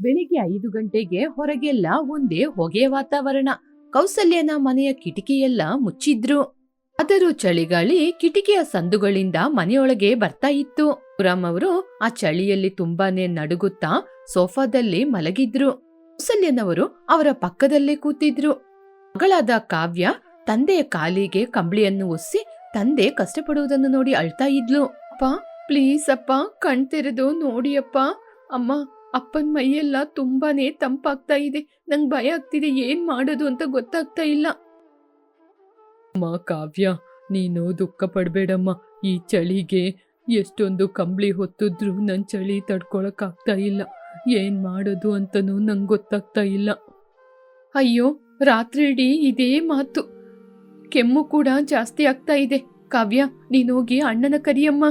ಬೆಳಿಗ್ಗೆ ಐದು ಗಂಟೆಗೆ ಹೊರಗೆಲ್ಲ ಒಂದೇ ಹೊಗೆ ವಾತಾವರಣ. ಕೌಸಲ್ಯನ ಮನೆಯ ಕಿಟಕಿಯೆಲ್ಲ ಮುಚ್ಚಿದ್ರು. ಆದರೂ ಚಳಿಗಾಳಿ ಕಿಟಕಿಯ ಸಂದುಗಳಿಂದ ಮನೆಯೊಳಗೆ ಬರ್ತಾ ಇತ್ತು. ರಾಮ್ ಅವರು ಆ ಚಳಿಯಲ್ಲಿ ತುಂಬಾನೇ ನಡುಗುತ್ತಾ ಸೋಫಾದಲ್ಲಿ ಮಲಗಿದ್ರು. ಕೌಸಲ್ಯನವರು ಅವರ ಪಕ್ಕದಲ್ಲೇ ಕೂತಿದ್ರು. ಮಗಳಾದ ಕಾವ್ಯ ತಂದೆಯ ಕಾಲಿಗೆ ಕಂಬಳಿಯನ್ನು ಒಸಿ ತಂದೆ ಕಷ್ಟಪಡುವುದನ್ನು ನೋಡಿ ಅಳ್ತಾ ಇದ್ಲು. ಅಪ್ಪ ಪ್ಲೀಸ್ ಅಪ್ಪ ಕಣ್ತೆರೆದು ನೋಡಿ ಅಪ್ಪ. ಅಮ್ಮ ಅಪ್ಪನ ಮೈಯೆಲ್ಲ ತುಂಬಾನೇ ತಂಪಾಗ್ತಾ ಇದೆ. ನಂಗೆ ಭಯ ಆಗ್ತಿದೆ. ಏನ್ ಮಾಡೋದು ಅಂತ ಗೊತ್ತಾಗ್ತಾ ಇಲ್ಲ. ಅಮ್ಮ, ಕಾವ್ಯ, ನೀನು ದುಃಖ ಪಡಬೇಡಮ್ಮ. ಈ ಚಳಿಗೆ ಎಷ್ಟೊಂದು ಕಂಬಳಿ ಹೊತ್ತಿದ್ರು ನನ್ನ ಚಳಿ ತಡ್ಕೊಳಕ್ಕಾಗ್ತಾ ಇಲ್ಲ. ಏನ್ ಮಾಡೋದು ಅಂತನೂ ನಂಗೆ ಗೊತ್ತಾಗ್ತಾ ಇಲ್ಲ. ಅಯ್ಯೋ ರಾತ್ರಿ ಇಡೀ ಇದೇ ಮಾತು. ಕೆಮ್ಮು ಕೂಡ ಜಾಸ್ತಿ ಆಗ್ತಾ ಇದೆ. ಕಾವ್ಯ ನೀನೋಗಿ ಅಣ್ಣನ ಕರಿಯಮ್ಮ.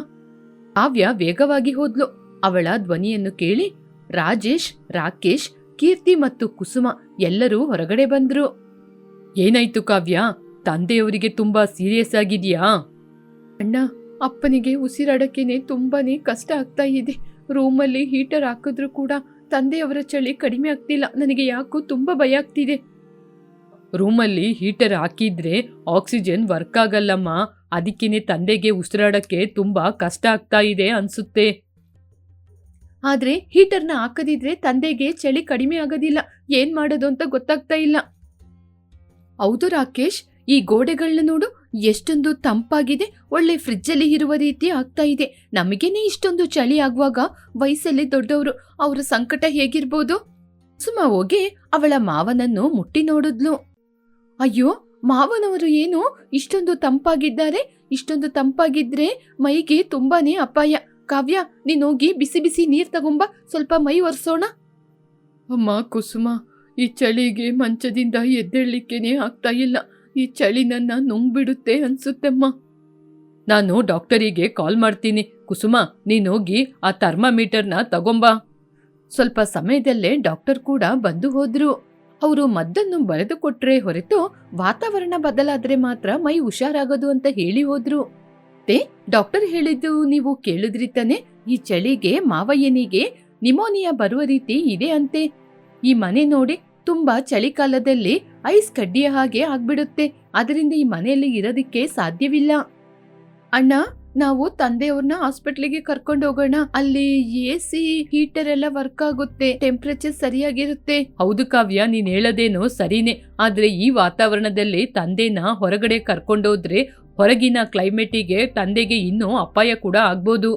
ಕಾವ್ಯ, ವೇಗವಾಗಿ ಹೋದ್ಲು. ಅವಳ ಧ್ವನಿಯನ್ನು ಕೇಳಿ ರಾಜೇಶ್, ರಾಕೇಶ್, ಕೀರ್ತಿ ಮತ್ತು ಕುಸುಮ ಎಲ್ಲರೂ ಹೊರಗಡೆ ಬಂದ್ರು. ಏನಾಯ್ತು ಕಾವ್ಯ? ತಂದೆಯವರಿಗೆ ತುಂಬಾ ಸೀರಿಯಸ್ ಆಗಿದ್ಯಾ? ಅಣ್ಣ, ಅಪ್ಪನಿಗೆ ಉಸಿರಾಡಕ್ಕೇನೆ ತುಂಬಾನೇ ಕಷ್ಟ ಆಗ್ತಾ ಇದೆ. ರೂಮಲ್ಲಿ ಹೀಟರ್ ಹಾಕಿದ್ರು ಕೂಡ ತಂದೆಯವರ ಚಳಿ ಕಡಿಮೆ ಆಗ್ತಿಲ್ಲ. ನನಗೆ ಯಾಕೋ ತುಂಬಾ ಭಯ ಆಗ್ತಿದೆ. ರೂಮಲ್ಲಿ ಹೀಟರ್ ಹಾಕಿದ್ರೆ ಆಕ್ಸಿಜನ್ ವರ್ಕ್ ಆಗಲ್ಲಮ್ಮ. ಅದಕ್ಕೇನೆ ತಂದೆಗೆ ಉಸಿರಾಡಕ್ಕೆ ತುಂಬಾ ಕಷ್ಟ ಆಗ್ತಾ ಇದೆ ಅನ್ಸುತ್ತೆ. ಆದ್ರೆ ಹೀಟರ್ನ ಹಾಕದಿದ್ರೆ ತಂದೆಗೆ ಚಳಿ ಕಡಿಮೆ ಆಗೋದಿಲ್ಲ. ಏನ್ ಮಾಡೋದು ಅಂತ ಗೊತ್ತಾಗ್ತಾ ಇಲ್ಲ. ಹೌದು ರಾಕೇಶ್, ಈ ಗೋಡೆಗಳನ್ನ ನೋಡು. ಎಷ್ಟೊಂದು ತಂಪಾಗಿದೆ. ಒಳ್ಳೆ ಫ್ರಿಜ್ಜಲ್ಲಿ ಇರುವ ರೀತಿ ಆಗ್ತಾ ಇದೆ. ನಮಗೇನೆ ಇಷ್ಟೊಂದು ಚಳಿ ಆಗುವಾಗ ವಯಸ್ಸಲ್ಲಿ ದೊಡ್ಡವರು, ಅವರ ಸಂಕಟ ಹೇಗಿರ್ಬೋದು? ಸುಮ ಹೋಗಿ ಅವಳ ಮಾವನನ್ನು ಮುಟ್ಟಿ ನೋಡಿದ್ಲು. ಅಯ್ಯೋ, ಮಾವನವರು ಏನು ಇಷ್ಟೊಂದು ತಂಪಾಗಿದ್ದಾರೆ? ಇಷ್ಟೊಂದು ತಂಪಾಗಿದ್ರೆ ಮೈಗೆ ತುಂಬಾನೇ ಅಪಾಯ. ಕಾವ್ಯ ನೀನೋಗಿ ಬಿಸಿ ಬಿಸಿ ನೀರು ತಗೊಂಬ, ಸ್ವಲ್ಪ ಮೈ ಒರೆಸೋಣ? ಅಮ್ಮ, ಕುಸುಮ, ಈ ಚಳಿಗೆ ಮಂಚದಿಂದ ಎದ್ದೇಳಲಿಕ್ಕೇನೆ ಆಗ್ತಾ ಇಲ್ಲ. ಈ ಚಳಿ ನನ್ನ ನುಂಗ್ಬಿಡುತ್ತೆ ಅನ್ಸುತ್ತಮ್ಮ. ನಾನು ಡಾಕ್ಟರಿಗೆ ಕಾಲ್ ಮಾಡ್ತೀನಿ. ಕುಸುಮ ನೀನೋಗಿ ಆ ಥರ್ಮಾಮೀಟರ್ನ ತಗೊಂಬ. ಸ್ವಲ್ಪ ಸಮಯದಲ್ಲೇ ಡಾಕ್ಟರ್ ಕೂಡ ಬಂದು ಹೋದ್ರು. ಅವರು ಮದ್ದನ್ನು ಬರೆದು ಕೊಟ್ರೆ ಹೊರತು ವಾತಾವರಣ ಬದಲಾದ್ರೆ ಮಾತ್ರ ಮೈ ಹುಷಾರಾಗೋದು ಅಂತ ಹೇಳಿ ಹೋದ್ರು. ಮತ್ತೆ ಡಾಕ್ಟರ್ ಹೇಳಿದ್ದು ನೀವು ಕೇಳಿದ್ರಿ ತಾನೆ? ಈ ಚಳಿಗೆ, ಮಾವಯ್ಯನಿಗೆ ನಿಮೋನಿಯಾ ಬರುವ ರೀತಿ ಇದೆ ಅಂತೆ. ಈ ಮನೆ ನೋಡಿ ತುಂಬಾ ಚಳಿಕಾಲದಲ್ಲಿ ಐಸ್ ಕಡ್ಡಿಯ ಹಾಗೆ ಆಗ್ಬಿಡುತ್ತೆ. ಅದರಿಂದ ಈ ಮನೆಯಲ್ಲಿ ಇರೋದಿಕ್ಕೆ ಸಾಧ್ಯವಿಲ್ಲ. ಅಣ್ಣ, ನಾವು ತಂದೆಯವ್ರನ್ನ ಹಾಸ್ಪಿಟ್ಲಿಗೆ ಕರ್ಕೊಂಡು ಹೋಗೋಣ. ಅಲ್ಲಿ ಎ ಸಿ, ಹೀಟರ್ ಎಲ್ಲ ವರ್ಕ್ ಆಗುತ್ತೆ. ಟೆಂಪರೇಚರ್ ಸರಿಯಾಗಿರುತ್ತೆ. ಹೌದು ಕಾವ್ಯ, ನೀನ್ ಹೇಳೋದೇನೋ ಸರಿನೇ. ಆದ್ರೆ ಈ ವಾತಾವರಣದಲ್ಲಿ ತಂದೆನ ಹೊರಗಡೆ ಕರ್ಕೊಂಡೋದ್ರೆ ಹೊರಗಿನ ಕ್ಲೈಮೇಟಿಗೆ ತಂದೆಗೆ ಇನ್ನೂ ಅಪಾಯ ಕೂಡ ಆಗ್ಬೋದು.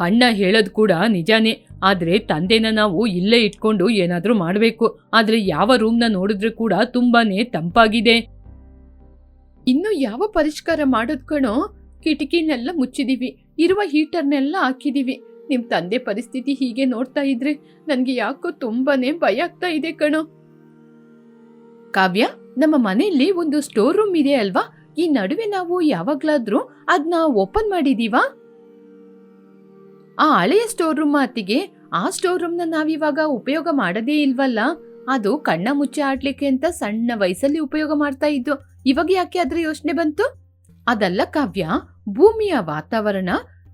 ಅಣ್ಣ ಹೇಳೋದು ಕೂಡ ನಿಜಾನೇ, ಆದರೆ ತಂದೆನ ನಾವು ಇಲ್ಲೇ ಇಟ್ಕೊಂಡು ಏನಾದರೂ ಮಾಡಬೇಕು. ಆದರೆ ಯಾವ ರೂಮ್ನ ನೋಡಿದ್ರೆ ಕೂಡ ತುಂಬಾನೇ ತಂಪಾಗಿದೆ. ಇನ್ನು ಯಾವ ಪರಿಷ್ಕಾರ ಮಾಡೋದು ಕಣೋ? ಕಿಟಕಿನೆಲ್ಲ ಮುಚ್ಚಿದೀವಿ, ಇರುವ ಹೀಟರ್ನೆಲ್ಲ ಹಾಕಿದೀವಿ. ನಿಮ್ಮ ತಂದೆ ಪರಿಸ್ಥಿತಿ ಹೀಗೆ ನೋಡ್ತಾ ಇದ್ರೆ ನನಗೆ ಯಾಕೋ ತುಂಬಾನೇ ಭಯ ಆಗ್ತಾ ಇದೆ ಕಣೋ. ಕಾವ್ಯ? ನಮ್ಮ ಮನೆಯಲ್ಲಿ ಒಂದು ಸ್ಟೋರ್ ರೂಮ್ ಇದೆ ಅಲ್ವಾ? ಈ ನಡುವೆ ನಾವು ಯಾವಾಗ್ಲಾದ್ರೂ ಅದನ್ನ ಓಪನ್ ಮಾಡಿದೀವಾ? ಆ ಹಳೆಯ ಸ್ಟೋರ್ ರೂಮ್ ಆತಿಗೆ ಆ ಸ್ಟೋರ್ ರೂಮ್ನ ನಾವಿವಾಗ ಉಪಯೋಗ ಮಾಡದೇ ಇಲ್ವಲ್ಲ? ಅದು ಕಣ್ಣ ಮುಚ್ಚೆ ಆಡ್ಲಿಕ್ಕೆ ಅಂತ ಸಣ್ಣ ವಯಸ್ಸಲ್ಲಿ ಉಪಯೋಗ ಮಾಡ್ತಾ ಇದ್ದು, ಇವಾಗ ಯಾಕೆ ಅದ್ರ ಯೋಚನೆ ಬಂತು? ಅದಲ್ಲ ಕಾವ್ಯ, ಭೂಮಿಯ ವಾತಾವರಣ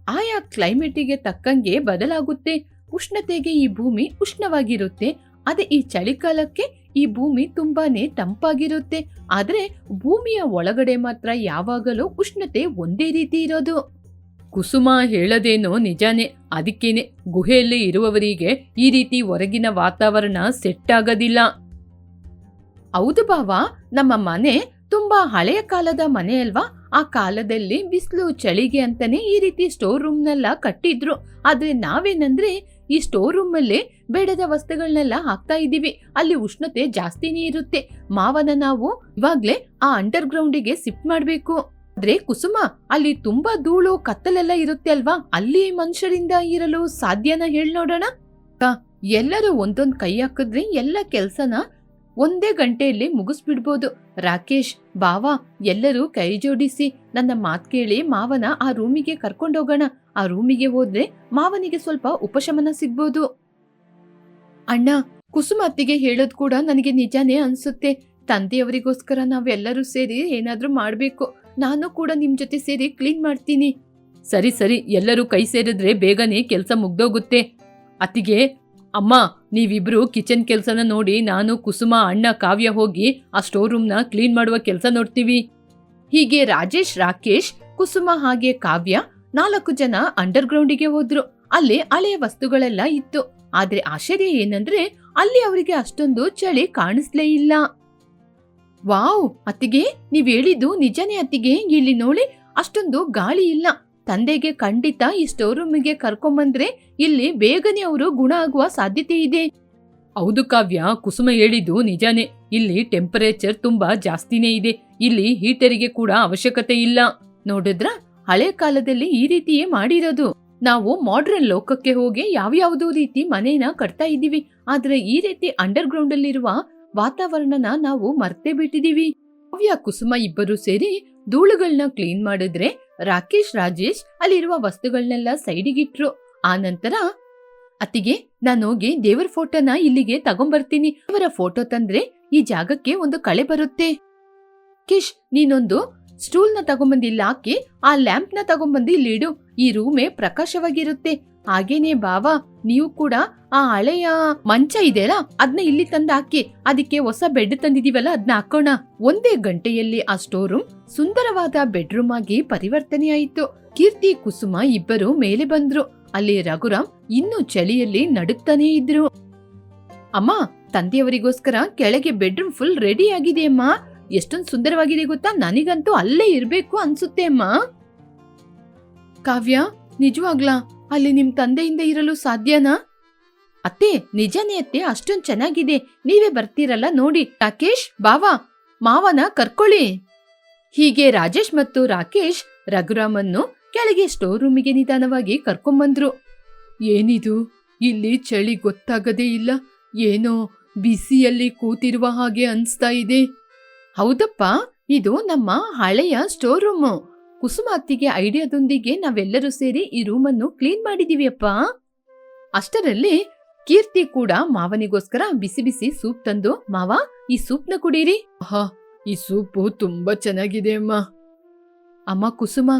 ಆಯಾ ಕ್ಲೈಮೇಟಿಗೆ ತಕ್ಕಂಗೆ ಬದಲಾಗುತ್ತೆ, ಉಷ್ಣತೆಗೆ ಈ ಭೂಮಿ ಉಷ್ಣವಾಗಿರುತ್ತೆ, ಅದೇ ಈ ಚಳಿಗಾಲಕ್ಕೆ ಈ ಭೂಮಿ ತುಂಬಾನೇ ತಂಪಾಗಿರುತ್ತೆ. ಆದರೆ ಭೂಮಿಯ ಒಳಗಡೆ ಮಾತ್ರ ಯಾವಾಗಲೂ ಉಷ್ಣತೆ ಒಂದೇ ರೀತಿ ಇರೋದು. ಕುಸುಮ ಹೇಳದೇನೋ ನಿಜಾನೇ. ಅದಕ್ಕೇನೆ ಗುಹೆಯಲ್ಲಿ ಇರುವವರಿಗೆ ಈ ರೀತಿ ಹೊರಗಿನ ವಾತಾವರಣ ಸೆಟ್ ಆಗೋದಿಲ್ಲ. ಹೌದು ಬಾವ, ನಮ್ಮ ಮನೆ ತುಂಬಾ ಹಳೆಯ ಕಾಲದ ಮನೆ ಅಲ್ವಾ? ಆ ಕಾಲದಲ್ಲಿ ಬಿಸಿಲು, ಚಳಿಗೆ ಅಂತಲೇ ಈ ರೀತಿ ಸ್ಟೋರ್ ರೂಮ್ನೆಲ್ಲ ಕಟ್ಟಿದ್ರು. ಆದರೆ ನಾವೇನಂದ್ರೆ ಈ ಸ್ಟೋರ್ ರೂಮ್ ಅಲ್ಲಿ ಬೇಡದ ವಸ್ತುಗಳನ್ನೆಲ್ಲ ಹಾಕ್ತಾ ಇದ್ದೀವಿ. ಅಲ್ಲಿ ಉಷ್ಣತೆ ಜಾಸ್ತಿನೇ ಇರುತ್ತೆ. ಮಾವನ ನಾವು ಇವಾಗ್ಲೇ ಆ ಅಂಡರ್ ಗ್ರೌಂಡಿಗೆ ಶಿಫ್ಟ್ ಮಾಡಬೇಕು. ಆದ್ರೆ ಕುಸುಮ, ಅಲ್ಲಿ ತುಂಬಾ ಧೂಳು, ಕತ್ತಲೆಲ್ಲ ಇರುತ್ತೆ ಅಲ್ವಾ? ಅಲ್ಲಿ ಮನುಷ್ಯರಿಂದ ಇರಲು ಸಾಧ್ಯನ ಹೇಳಿ ನೋಡೋಣ? ಎಲ್ಲರೂ ಒಂದೊಂದು ಕೈ ಹಾಕಿದ್ರೆ ಎಲ್ಲ ಕೆಲ್ಸನ ಒಂದೇ ಗಂಟೆಯಲ್ಲಿ ಮುಗಿಸ್ಬಿಡ್ಬೋದು. ರಾಕೇಶ್ ಬಾವಾ ಎಲ್ಲರೂ ಕೈ ಜೋಡಿಸಿ ನನ್ನ ಮಾತ್ ಕೇಳಿ ಮಾವನ ಆ ರೂಮಿಗೆ ಕರ್ಕೊಂಡೋಗೋಣ. ಆ ರೂಮಿಗೆ ಹೋದ್ರೆ ಮಾವನಿಗೆ ಸ್ವಲ್ಪ ಉಪಶಮನ ಸಿಗ್ಬೋದು. ಅಣ್ಣ ಕುಸುಮ ಅತ್ತಿಗೆ ಹೇಳೋದ್ ಕೂಡ ನನಗೆ ನಿಜಾನೇ ಅನ್ಸುತ್ತೆ. ತಂದೆಯವರಿಗೋಸ್ಕರ ನಾವೆಲ್ಲರೂ ಸೇರಿ ಏನಾದ್ರೂ ಮಾಡ್ಬೇಕು. ನಾನು ಕೂಡ ನಿಮ್ ಜೊತೆ ಸೇರಿ ಕ್ಲೀನ್ ಮಾಡ್ತೀನಿ. ಸರಿ ಸರಿ, ಎಲ್ಲರೂ ಕೈ ಸೇರಿದ್ರೆ ಬೇಗನೆ ಕೆಲಸ ಮುಗ್ದೋಗುತ್ತೆ. ಅತ್ತಿಗೆ ಅಮ್ಮ, ನೀವಿಬ್ರು ಕಿಚನ್ ಕೆಲಸನ ನೋಡಿ ನಾನು ಕುಸುಮ, ಅಣ್ಣ, ಕಾವ್ಯ ಹೋಗಿ ಆ ಸ್ಟೋರ್ ರೂಮ್ನ ಕ್ಲೀನ್ ಮಾಡುವ ಕೆಲಸ ನೋಡ್ತೀವಿ. ಹೀಗೆ ರಾಜೇಶ್, ರಾಕೇಶ್, ಕುಸುಮ ಹಾಗೆ ಕಾವ್ಯ ನಾಲ್ಕು ಜನ ಅಂಡರ್ ಗ್ರೌಂಡಿಗೆ ಹೋದ್ರು. ಅಲ್ಲಿ ಹಳೆಯ ವಸ್ತುಗಳೆಲ್ಲ ಇತ್ತು. ಆದ್ರೆ ಆಶ್ಚರ್ಯ ಏನಂದ್ರೆ ಅಲ್ಲಿ ಅವರಿಗೆ ಅಷ್ಟೊಂದು ಚಳಿ ಕಾಣಿಸ್ಲೇ ಇಲ್ಲ. ವಾವ್, ಅತ್ತಿಗೆ, ನೀವ್ ಹೇಳಿದ್ದು ನಿಜನೇ ಅತ್ತಿಗೆ. ಇಲ್ಲಿ ನೋಡಿ ಅಷ್ಟೊಂದು ಗಾಳಿ ಇಲ್ಲ. ತಂದೆಗೆ ಖಂಡಿತ ಈ ಸ್ಟೋರ್ ರೂಮಿಗೆ ಕರ್ಕೊಂಬಂದ್ರೆ ಇಲ್ಲಿ ಬೇಗನೆ ಅವರು ಗುಣ ಆಗುವ ಸಾಧ್ಯತೆ ಇದೆ. ಹೌದು ಕಾವ್ಯ, ಕುಸುಮ ಹೇಳಿದ್ದು ನಿಜಾನೇ. ಇಲ್ಲಿ ಟೆಂಪರೇಚರ್ ತುಂಬಾ ಜಾಸ್ತಿನೇ ಇದೆ. ಇಲ್ಲಿ ಹೀಟರಿಗೆ ಕೂಡ ಅವಶ್ಯಕತೆ ಇಲ್ಲ. ನೋಡಿದ್ರ? ಹಳೆ ಕಾಲದಲ್ಲಿ ಈ ರೀತಿಯೇ ಮಾಡಿರೋದು. ನಾವು ಮಾಡ್ರನ್ ಲೋಕಕ್ಕೆ ಹೋಗಿ ಯಾವ್ಯಾವುದೋ ರೀತಿ ಮನೇನ ಕಟ್ತಾ ಇದ್ದೀವಿ. ಆದ್ರೆ ಈ ರೀತಿ ಅಂಡರ್ ಗ್ರೌಂಡ್ ಅಲ್ಲಿರುವ ವಾತಾವರಣನ ನಾವು ಮರ್ತೇ ಬಿಟ್ಟಿದೀವಿ ಕಾವ್ಯ, ಕುಸುಮ ಇಬ್ಬರು ಸೇರಿ ಧೂಳುಗಳನ್ನ ಕ್ಲೀನ್ ಮಾಡಿದ್ರೆ ರಾಕೇಶ್, ರಾಜೇಶ್ ಅಲ್ಲಿರುವ ವಸ್ತುಗಳನ್ನೆಲ್ಲ ಸೈಡಿಗಿಟ್ರು. ಆ ನಂತರ, ಅತ್ತಿಗೆ, ನಾನು ಹೋಗಿ ದೇವರ ಫೋಟೋನ ಇಲ್ಲಿಗೆ ತಗೊಂಬರ್ತೀನಿ. ಅವರ ಫೋಟೋ ತಂದ್ರೆ ಈ ಜಾಗಕ್ಕೆ ಒಂದು ಕಳೆ ಬರುತ್ತೆ. ಕಿಶ್, ನೀನೊಂದು ಸ್ಟೂಲ್ನ ತಗೊಂಬಂದು ಇಲ್ಲಿ ಹಾಕಿ ಆ ಲ್ಯಾಂಪ್ನ ತಗೊಂಬಂದು ಇಲ್ಲಿ ಇಡು. ಈ ರೂಮೇ ಪ್ರಕಾಶವಾಗಿರುತ್ತೆ. ಹಾಗೇನೆ ಬಾವ, ನೀವು ಕೂಡ ಆ ಹಳೆಯ ಮಂಚ ಇದೆಯಲ್ಲ ಅದನ್ನ ಇಲ್ಲಿ ತಂದು ಹಾಕಿ, ಅದಕ್ಕೆ ಹೊಸ ಬೆಡ್ ತಂದಿದೀವಲ್ಲ ಅದನ್ನ ಹಾಕೋಣ. ಒಂದೇ ಗಂಟೆಯಲ್ಲಿ ಆ ಸ್ಟೋರ್ ರೂಮ್ ಸುಂದರವಾದ ಬೆಡ್ರೂಮ್ ಆಗಿ ಪರಿವರ್ತನೆ ಆಯಿತು ಕೀರ್ತಿ, ಕುಸುಮ ಇಬ್ಬರು ಮೇಲೆ ಬಂದ್ರು. ಅಲ್ಲಿ ರಘುರಾಮ್ ಇನ್ನೂ ಚಳಿಯಲ್ಲಿ ನಡುಕ್ತಾನೇ ಇದ್ರು. ಅಮ್ಮ, ತಂದೆಯವರಿಗೋಸ್ಕರ ಕೆಳಗೆ ಬೆಡ್ರೂಮ್ ಫುಲ್ ರೆಡಿ ಆಗಿದೆ ಅಮ್ಮ. ಎಷ್ಟೊಂದು ಸುಂದರವಾಗಿದೆ ಗೊತ್ತಾ? ನನಗಂತೂ ಅಲ್ಲೇ ಇರಬೇಕು ಅನ್ಸುತ್ತೆ ಅಮ್ಮ. ಕಾವ್ಯ, ನಿಜವಾಗ್ಲಾ? ಅಲ್ಲಿ ನಿಮ್ ತಂದೆಯಿಂದ ಇರಲು ಸಾಧ್ಯನಾ? ಅತ್ತೆ, ನಿಜನೇ ಅತ್ತೆ, ಅಷ್ಟೊಂದ್ ಚೆನ್ನಾಗಿದೆ. ನೀವೇ ಬರ್ತೀರಲ್ಲ ನೋಡಿ. ರಾಕೇಶ್, ಬಾವಾ, ಮಾವನ ಕರ್ಕೊಳ್ಳಿ. ಹೀಗೆ ರಾಜೇಶ್ ಮತ್ತು ರಾಕೇಶ್ ರಘುರಾಮನ್ನು ಕೆಳಗೆ ಸ್ಟೋರ್ ರೂಮಿಗೆ ನಿಧಾನವಾಗಿ ಕರ್ಕೊಂಬಂದ್ರು. ಏನಿದು? ಇಲ್ಲಿ ಚಳಿ ಗೊತ್ತಾಗದೇ ಇಲ್ಲ. ಏನೋ ಬಿಸಿಯಲ್ಲಿ ಕೂತಿರುವ ಹಾಗೆ ಅನ್ಸ್ತಾ ಇದೆ. ಹೌದಪ್ಪ, ಇದು ನಮ್ಮ ಹಳೆಯ ಸ್ಟೋರ್ ರೂಮು ಕುಸುಮ ಅತ್ತಿಗೆ ಐಡಿಯಾದೊಂದಿಗೆ ನಾವೆಲ್ಲರೂ ಸೇರಿ ಈ ರೂಮನ್ನು ಕ್ಲೀನ್ ಮಾಡಿದೀವಿ ಅಪ್ಪ ಅಷ್ಟರಲ್ಲಿ ಕೀರ್ತಿ ಕೂಡ ಮಾವನಿಗೋಸ್ಕರ ಬಿಸಿ ಬಿಸಿ ಸೂಪ್ ತಂದು, ಮಾವ, ಈ ಸೂಪ್ನ ಕುಡೀರಿ. ಆಹಾ, ಈ ಸೂಪು ತುಂಬಾ ಚೆನ್ನಾಗಿದೆ ಅಮ್ಮ. ಅಮ್ಮ ಕುಸುಮ,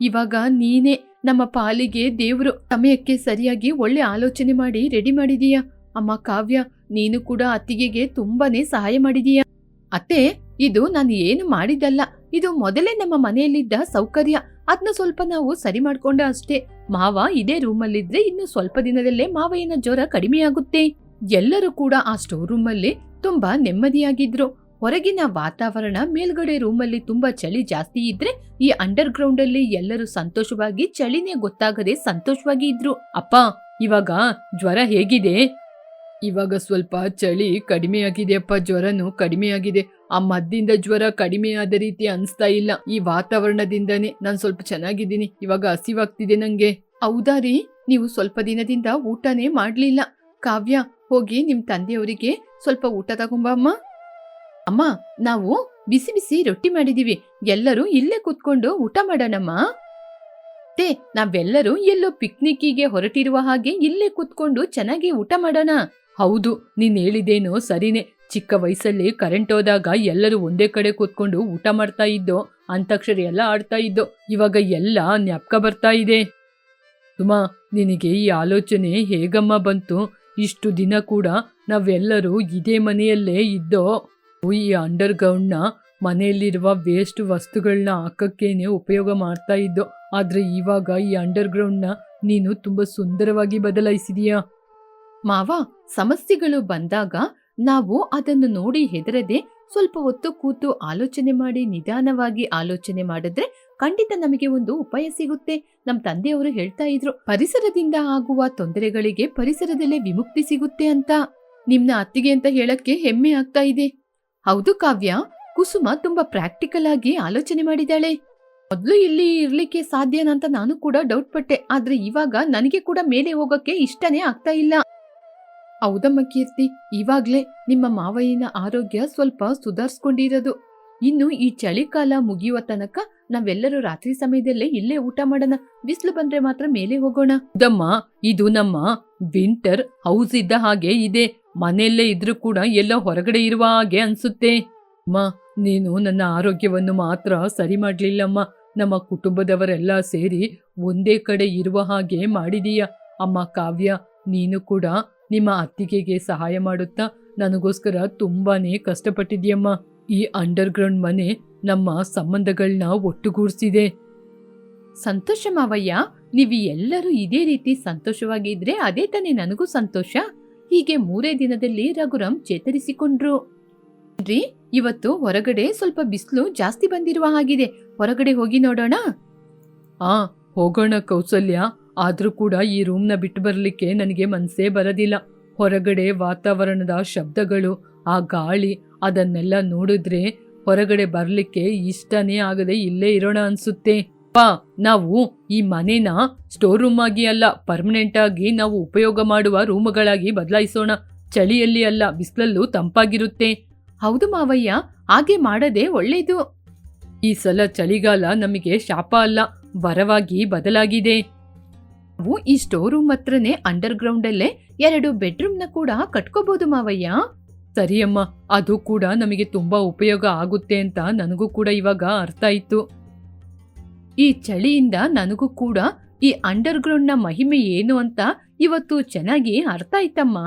ಇವಾಗ ನೀನೇ ನಮ್ಮ ಪಾಲಿಗೆ ದೇವ್ರು ಸಮಯಕ್ಕೆ ಸರಿಯಾಗಿ ಒಳ್ಳೆ ಆಲೋಚನೆ ಮಾಡಿ ರೆಡಿ ಮಾಡಿದೀಯ? ಅಮ್ಮ ಕಾವ್ಯ, ನೀನು ಕೂಡ ಅತ್ತಿಗೆಗೆ ತುಂಬಾನೇ ಸಹಾಯ ಮಾಡಿದೀಯ? ಅತ್ತೆ ಇದು ನಾನು ಏನು ಮಾಡಿದ್ದಲ್ಲ. ಇದು ಮೊದಲೇ ನಮ್ಮ ಮನೆಯಲ್ಲಿದ್ದ ಸೌಕರ್ಯ. ಅದನ್ನ ಸ್ವಲ್ಪ ನಾವು ಸರಿ ಮಾಡ್ಕೊಂಡ ಅಷ್ಟೇ. ಮಾವ ಇದೇ ರೂಮಲ್ಲಿದ್ರೆ ಇನ್ನು ಸ್ವಲ್ಪ ದಿನದಲ್ಲೇ ಮಾವಯ್ಯನ ಜ್ವರ ಕಡಿಮೆಯಾಗುತ್ತೆ ಎಲ್ಲರೂ ಕೂಡ ಆ ಸ್ಟೋರ್ ರೂಮಲ್ಲಿ ತುಂಬಾ ನೆಮ್ಮದಿಯಾಗಿದ್ರು. ಹೊರಗಿನ ವಾತಾವರಣ ಮೇಲ್ಗಡೆ ರೂಮಲ್ಲಿ ತುಂಬಾ ಚಳಿ ಜಾಸ್ತಿ ಇದ್ರೆ ಈ ಅಂಡರ್ ಗ್ರೌಂಡ್ ಅಲ್ಲಿ ಎಲ್ಲರೂ ಸಂತೋಷವಾಗಿ ಚಳಿನೇ ಗೊತ್ತಾಗದೆ ಸಂತೋಷವಾಗಿ ಇದ್ರು. ಅಪ್ಪ, ಇವಾಗ ಜ್ವರ ಹೇಗಿದೆ? ಇವಾಗ ಸ್ವಲ್ಪ ಚಳಿ ಕಡಿಮೆಯಾಗಿದೆಯಪ್ಪ ಜ್ವರನೂ ಕಡಿಮೆಯಾಗಿದೆ. ಆ ಮದ್ದಿಂದ ಜ್ವರ ಕಡಿಮೆಯಾದ ರೀತಿ ಅನ್ಸ್ತಾ ಇಲ್ಲ. ಈ ವಾತಾವರಣದಿಂದನೇ ನಾನು ಸ್ವಲ್ಪ ಚೆನ್ನಾಗಿದ್ದೀನಿ. ಇವಾಗ ಹಸಿವಾಗ್ತಿದೆ ನಂಗೆ. ಹೌದಾ ನೀವು ಸ್ವಲ್ಪ ದಿನದಿಂದ ಊಟನೇ ಮಾಡಲಿಲ್ಲ. ಕಾವ್ಯ, ಹೋಗಿ ನಿಮ್ಮ ತಂದೆಯವರಿಗೆ ಸ್ವಲ್ಪ ಊಟ ತಗೊಂಬ ಅಮ್ಮ. ಅಮ್ಮ, ನಾವು ಬಿಸಿ ಬಿಸಿ ರೊಟ್ಟಿ ಮಾಡಿದೀವಿ. ಎಲ್ಲರೂ ಇಲ್ಲೇ ಕೂತ್ಕೊಂಡು ಊಟ ಮಾಡೋಣಮ್ಮ. ತೇ, ನಾವೆಲ್ಲರೂ ಎಲ್ಲೋ ಪಿಕ್ನಿಕ್ಕಿಗೆ ಹೊರಟಿರುವ ಹಾಗೆ ಇಲ್ಲೇ ಕೂತ್ಕೊಂಡು ಚೆನ್ನಾಗಿ ಊಟ ಮಾಡೋಣ. ಹೌದು, ನೀನ್ ಹೇಳಿದೇನೋ ಸರಿನೇ. ಚಿಕ್ಕ ವಯಸ್ಸಲ್ಲಿ ಕರೆಂಟ್ ಹೋದಾಗ ಎಲ್ಲರೂ ಒಂದೇ ಕಡೆ ಕೂತ್ಕೊಂಡು ಊಟ ಮಾಡ್ತಾ ಇದ್ದೋ, ಅಂತಾಕ್ಷರಿ ಎಲ್ಲ ಆಡ್ತಾ ಇದ್ದೋ, ಇವಾಗ ಎಲ್ಲ ಜ್ಞಾಪಕ ಬರ್ತಾ ಇದೆ. ತುಮ ನಿನಗೆ ಈ ಆಲೋಚನೆ ಹೇಗಮ್ಮ ಬಂತು? ಇಷ್ಟು ದಿನ ಕೂಡ ನಾವೆಲ್ಲರೂ ಇದೇ ಮನೆಯಲ್ಲೇ ಇದ್ದೋ? ಈ ಅಂಡರ್ ಗ್ರೌಂಡ್ನ ಮನೆಯಲ್ಲಿರುವ ವೇಸ್ಟ್ ವಸ್ತುಗಳನ್ನ ಹಾಕಕ್ಕೇನೆ ಉಪಯೋಗ ಮಾಡ್ತಾ ಇದ್ದೋ. ಆದರೆ ಇವಾಗ ಈ ಅಂಡರ್ ಗ್ರೌಂಡ್ನ ನೀನು ತುಂಬ ಸುಂದರವಾಗಿ ಬದಲಾಯಿಸಿದೀಯಾ? ಮಾವ, ಸಮಸ್ಯೆಗಳು ಬಂದಾಗ ನಾವು ಅದನ್ನು ನೋಡಿ ಹೆದರದೆ ಸ್ವಲ್ಪ ಹೊತ್ತು ಕೂತು ಆಲೋಚನೆ ಮಾಡಿ, ನಿಧಾನವಾಗಿ ಆಲೋಚನೆ ಮಾಡಿದ್ರೆ ಖಂಡಿತ ನಮಗೆ ಒಂದು ಉಪಾಯ ಸಿಗುತ್ತೆ. ನಮ್ಮ ತಂದೆಯವರು ಹೇಳ್ತಾ ಇದ್ರು, ಪರಿಸರದಿಂದ ಆಗುವ ತೊಂದರೆಗಳಿಗೆ ಪರಿಸರದಲ್ಲೇ ವಿಮುಕ್ತಿ ಸಿಗುತ್ತೆ ಅಂತ. ನಿಮ್ನ ಅತ್ತಿಗೆ ಅಂತ ಹೇಳಕ್ಕೆ ಹೆಮ್ಮೆ ಆಗ್ತಾ ಇದೆ. ಹೌದು ಕಾವ್ಯ, ಕುಸುಮ ತುಂಬಾ ಪ್ರಾಕ್ಟಿಕಲ್ ಆಗಿ ಆಲೋಚನೆ ಮಾಡಿದಾಳೆ ಮೊದ್ಲು ಇಲ್ಲಿ ಇರ್ಲಿಕ್ಕೆ ಸಾಧ್ಯನಾ ಅಂತ ನಾನು ಕೂಡ ಡೌಟ್ ಪಟ್ಟೆ, ಆದ್ರೆ ಇವಾಗ ನನಗೆ ಕೂಡ ಮೇಲೆ ಹೋಗಕ್ಕೆ ಇಷ್ಟನೇ ಆಗ್ತಾ ಇಲ್ಲ. ಹೌದಮ್ಮ ಕೀರ್ತಿ ಇವಾಗ್ಲೇ ನಿಮ್ಮ ಮಾವಯ್ಯನ ಆರೋಗ್ಯ ಸ್ವಲ್ಪ ಸುಧಾರಿಸ್ಕೊಂಡಿರೋದು. ಇನ್ನು ಈ ಚಳಿಕಾಲ ಮುಗಿಯುವ ತನಕ ನಾವೆಲ್ಲರೂ ರಾತ್ರಿ ಸಮಯದಲ್ಲೇ ಇಲ್ಲೇ ಊಟ ಮಾಡೋಣ. ಬಿಸಿಲು ಬಂದ್ರೆ ಮಾತ್ರ ಮೇಲೆ ಹೋಗೋಣ. ದಮ್ಮ, ಇದು ನಮ್ಮ ವಿಂಟರ್ ಹೌಸ್ ಇದ್ದ ಹಾಗೆ ಇದೆ. ಮನೆಯಲ್ಲೇ ಇದ್ರೂ ಕೂಡ ಎಲ್ಲ ಹೊರಗಡೆ ಇರುವ ಹಾಗೆ ಅನ್ಸುತ್ತೆ. ಅಮ್ಮ, ನೀನು ನನ್ನ ಆರೋಗ್ಯವನ್ನು ಮಾತ್ರ ಸರಿ ಮಾಡ್ಲಿಲ್ಲಮ್ಮ. ನಮ್ಮ ಕುಟುಂಬದವರೆಲ್ಲ ಸೇರಿ ಒಂದೇ ಕಡೆ ಇರುವ ಹಾಗೆ ಮಾಡಿದೀಯ. ಅಮ್ಮ ಕಾವ್ಯ, ನೀನು ಕೂಡ ನಿಮ್ಮ ಅತ್ತಿಗೆಗೆ ಸಹಾಯ ಮಾಡುತ್ತಾ ನನಗೋಸ್ಕರ ತುಂಬಾನೇ ಕಷ್ಟಪಟ್ಟಿದ್ಯಮ್ಮ ಈ ಅಂಡರ್ ಗ್ರೌಂಡ್ ಮನೆ ನಮ್ಮ ಸಂಬಂಧಗಳನ್ನ ಒಟ್ಟುಗೂಡಿಸಿದೆ. ಸಂತೋಷ ಮಾವಯ್ಯ ನೀವು ಎಲ್ಲರೂ ಇದೇ ರೀತಿ ಸಂತೋಷವಾಗಿದ್ರೆ ಅದೇ ತಾನೇ ನನಗೂ ಸಂತೋಷ. ಹೀಗೆ ಮೂರೇ ದಿನದಲ್ಲಿ ರಘುರಾಮ್ ಚೇತರಿಸಿಕೊಂಡ್ರು. ರೀ ಇವತ್ತು ಹೊರಗಡೆ ಸ್ವಲ್ಪ ಬಿಸಿಲು ಜಾಸ್ತಿ ಬಂದಿರುವ ಹಾಗಿದೆ. ಹೊರಗಡೆ ಹೋಗಿ ನೋಡೋಣ? ಆ ಹೋಗೋಣ ಕೌಸಲ್ಯ. ಆದ್ರೂ ಕೂಡ ಈ ರೂಮ್ನ ಬಿಟ್ಟು ಬರಲಿಕ್ಕೆ ನನಗೆ ಮನಸ್ಸೇ ಬರೋದಿಲ್ಲ. ಹೊರಗಡೆ ವಾತಾವರಣದ ಶಬ್ದಗಳು, ಆ ಗಾಳಿ, ಅದನ್ನೆಲ್ಲ ನೋಡಿದ್ರೆ ಹೊರಗಡೆ ಬರಲಿಕ್ಕೆ ಇಷ್ಟನೇ ಆಗದೆ ಇಲ್ಲೇ ಇರೋಣ ಅನ್ಸುತ್ತೆ. ಪಾ ನಾವು ಈ ಮನೇನ ಸ್ಟೋರ್ ರೂಮ್ ಆಗಿ ಅಲ್ಲ ಪರ್ಮನೆಂಟ್ ಆಗಿ ನಾವು ಉಪಯೋಗ ಮಾಡುವ ರೂಮ್ಗಳಾಗಿ ಬದಲಾಯಿಸೋಣ. ಚಳಿಯಲ್ಲಿ ಅಲ್ಲ, ಬಿಸಿಲಲ್ಲೂ ತಂಪಾಗಿರುತ್ತೆ. ಹೌದು ಮಾವಯ್ಯ, ಹಾಗೆ ಮಾಡದೆ ಒಳ್ಳೇದು. ಈ ಸಲ ಚಳಿಗಾಲ ನಮಗೆ ಶಾಪ ಅಲ್ಲ, ವರವಾಗಿ ಬದಲಾಗಿದೆ. ನಾವು ಈ ಸ್ಟೋರ್ ರೂಮ್ ಹತ್ರನೇ ಅಂಡರ್ ಗ್ರೌಂಡಲ್ಲೇ ಎರಡು ಬೆಡ್ರೂಮ್ನ ಕೂಡ ಕಟ್ಕೋಬಹುದು ಮಾವಯ್ಯ. ಸರಿಯಮ್ಮ ಅದು ಕೂಡ ನಮಗೆ ತುಂಬಾ ಉಪಯೋಗ ಆಗುತ್ತೆ ಅಂತ ನನಗೂ ಕೂಡ ಇವಾಗ ಅರ್ಥ ಆಯ್ತು. ಈ ಚಳಿಯಿಂದ ನನಗೂ ಕೂಡ ಈ ಅಂಡರ್ನ ಮಹಿಮೆ ಏನು ಅಂತ ಇವತ್ತು ಚೆನ್ನಾಗಿ ಅರ್ಥ ಆಯ್ತಮ್ಮ.